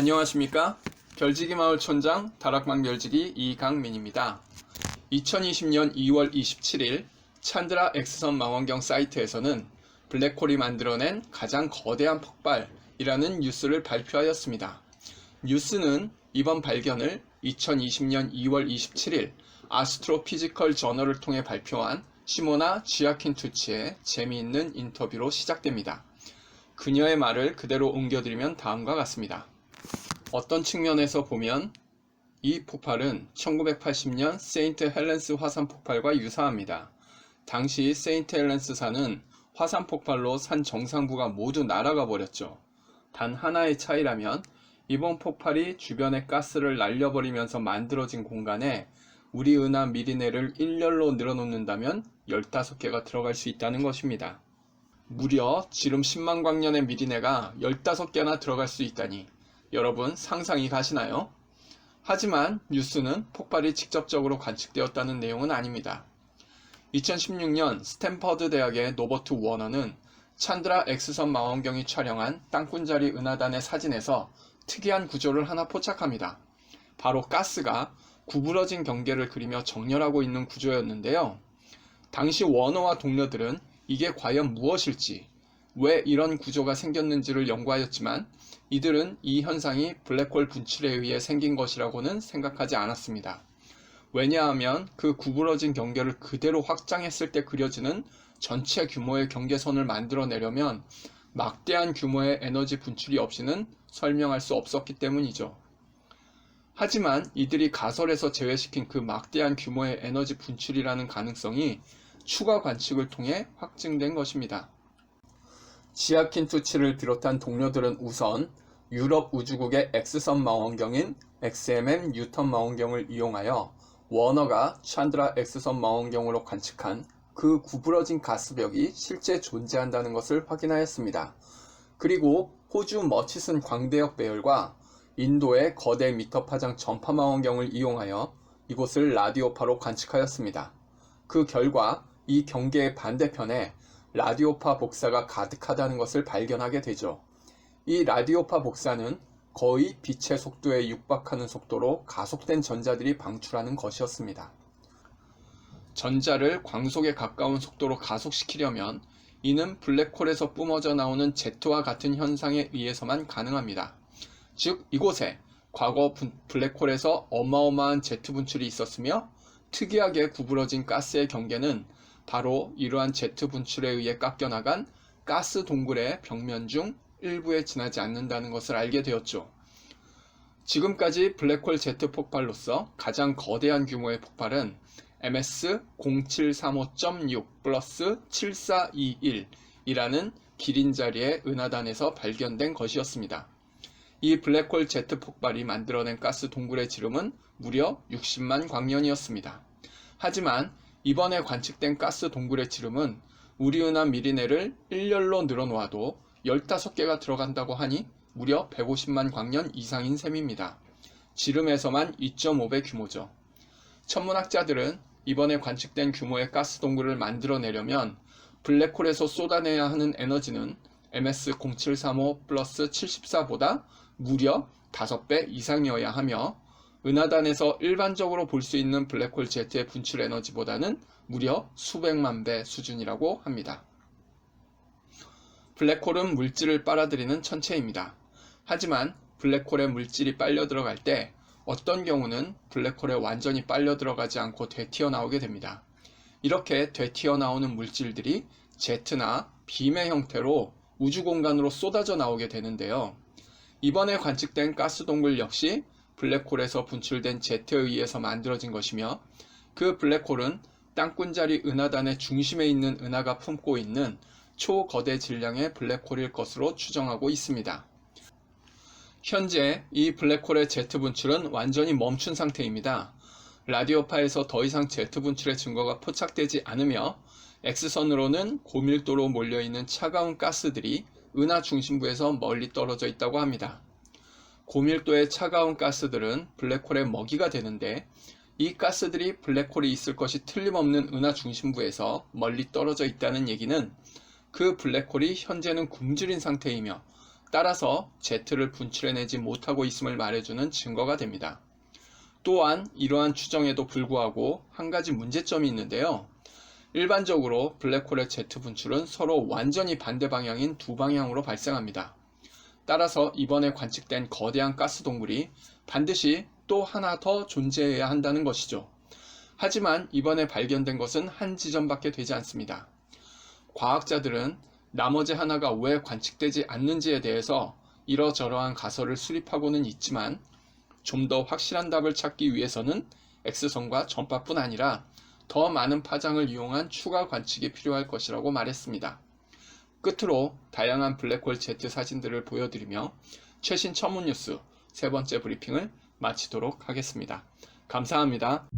안녕하십니까? 별지기 마을 촌장 다락방 별지기 이강민입니다. 2020년 2월 27일 찬드라 엑스선 망원경 사이트에서는 블랙홀이 만들어낸 가장 거대한 폭발이라는 뉴스를 발표하였습니다. 뉴스는 이번 발견을 2020년 2월 27일 아스트로피지컬 저널을 통해 발표한 시모나 쥐아킨 투치의 재미있는 인터뷰로 시작됩니다. 그녀의 말을 그대로 옮겨드리면 다음과 같습니다. 어떤 측면에서 보면 이 폭발은 1980년 세인트 헬렌스 화산 폭발과 유사합니다. 당시 세인트 헬렌스 산은 화산 폭발로 산 정상부가 모두 날아가 버렸죠. 단 하나의 차이라면 이번 폭발이 주변의 가스를 날려버리면서 만들어진 공간에 우리 은하 미리네를 일렬로 늘어놓는다면 15개가 들어갈 수 있다는 것입니다. 무려 지름 10만 광년의 미리네가 15개나 들어갈 수 있다니 여러분 상상이 가시나요? 하지만 뉴스는 폭발이 직접적으로 관측되었다는 내용은 아닙니다. 2016년 스탠퍼드 대학의 노버트 워너는 찬드라 X선 망원경이 촬영한 땅굴자리 은하단의 사진에서 특이한 구조를 하나 포착합니다. 바로 가스가 구부러진 경계를 그리며 정렬하고 있는 구조였는데요. 당시 워너와 동료들은 이게 과연 무엇일지, 왜 이런 구조가 생겼는지를 연구하였지만 이들은 이 현상이 블랙홀 분출에 의해 생긴 것이라고는 생각하지 않았습니다. 왜냐하면 그 구부러진 경계를 그대로 확장했을 때 그려지는 전체 규모의 경계선을 만들어내려면 막대한 규모의 에너지 분출이 없이는 설명할 수 없었기 때문이죠. 하지만 이들이 가설에서 제외시킨 그 막대한 규모의 에너지 분출이라는 가능성이 추가 관측을 통해 확증된 것입니다. 지아킨 투치를 비롯한 동료들은 우선 유럽 우주국의 X선 망원경인 XMM 뉴턴 망원경을 이용하여 워너가 찬드라 X선 망원경으로 관측한 그 구부러진 가스벽이 실제 존재한다는 것을 확인하였습니다. 그리고 호주 머치슨 광대역 배열과 인도의 거대 미터 파장 전파 망원경을 이용하여 이곳을 라디오파로 관측하였습니다. 그 결과 이 경계의 반대편에 라디오파 복사가 가득하다는 것을 발견하게 되죠. 이 라디오파 복사는 거의 빛의 속도에 육박하는 속도로 가속된 전자들이 방출하는 것이었습니다. 전자를 광속에 가까운 속도로 가속시키려면 이는 블랙홀에서 뿜어져 나오는 제트와 같은 현상에 의해서만 가능합니다. 즉, 이곳에 과거 블랙홀에서 어마어마한 제트 분출이 있었으며 특이하게 구부러진 가스의 경계는 바로 이러한 제트 분출에 의해 깎여나간 가스 동굴의 벽면 중 일부에 지나지 않는다는 것을 알게 되었죠. 지금까지 블랙홀 제트 폭발로서 가장 거대한 규모의 폭발은 MS 0735.6 플러스 7421이라는 기린 자리의 은하단에서 발견된 것이었습니다. 이 블랙홀 제트 폭발이 만들어낸 가스 동굴의 지름은 무려 60만 광년이었습니다. 하지만 이번에 관측된 가스 동굴의 지름은 우리 은하 미리네를 일렬로 늘어놓아도 15개가 들어간다고 하니 무려 150만 광년 이상인 셈입니다. 지름에서만 2.5배 규모죠. 천문학자들은 이번에 관측된 규모의 가스 동굴을 만들어내려면 블랙홀에서 쏟아내야 하는 에너지는 MS0735 플러스 74보다 무려 5배 이상이어야 하며 은하단에서 일반적으로 볼 수 있는 블랙홀 제트의 분출 에너지보다는 무려 수백만 배 수준이라고 합니다. 블랙홀은 물질을 빨아들이는 천체입니다. 하지만 블랙홀에 물질이 빨려 들어갈 때 어떤 경우는 블랙홀에 완전히 빨려 들어가지 않고 되튀어 나오게 됩니다. 이렇게 되튀어 나오는 물질들이 제트나 빔의 형태로 우주 공간으로 쏟아져 나오게 되는데요. 이번에 관측된 가스 동굴 역시 블랙홀에서 분출된 제트에 의해서 만들어진 것이며 그 블랙홀은 땅굴자리 은하단의 중심에 있는 은하가 품고 있는 초거대 질량의 블랙홀일 것으로 추정하고 있습니다. 현재 이 블랙홀의 제트 분출은 완전히 멈춘 상태입니다. 라디오파에서 더 이상 제트 분출의 증거가 포착되지 않으며 X선으로는 고밀도로 몰려있는 차가운 가스들이 은하 중심부에서 멀리 떨어져 있다고 합니다. 고밀도의 차가운 가스들은 블랙홀의 먹이가 되는데 이 가스들이 블랙홀이 있을 것이 틀림없는 은하 중심부에서 멀리 떨어져 있다는 얘기는 그 블랙홀이 현재는 굶주린 상태이며 따라서 Z를 분출해내지 못하고 있음을 말해주는 증거가 됩니다. 또한 이러한 추정에도 불구하고 한 가지 문제점이 있는데요. 일반적으로 블랙홀의 Z 분출은 서로 완전히 반대 방향인 두 방향으로 발생합니다. 따라서 이번에 관측된 거대한 가스 동굴이 반드시 또 하나 더 존재해야 한다는 것이죠. 하지만 이번에 발견된 것은 한 지점밖에 되지 않습니다. 과학자들은 나머지 하나가 왜 관측되지 않는지에 대해서 이러저러한 가설을 수립하고는 있지만 좀 더 확실한 답을 찾기 위해서는 X선과 전파뿐 아니라 더 많은 파장을 이용한 추가 관측이 필요할 것이라고 말했습니다. 끝으로 다양한 블랙홀 Z 사진들을 보여드리며 최신 천문 뉴스 세 번째 브리핑을 마치도록 하겠습니다. 감사합니다.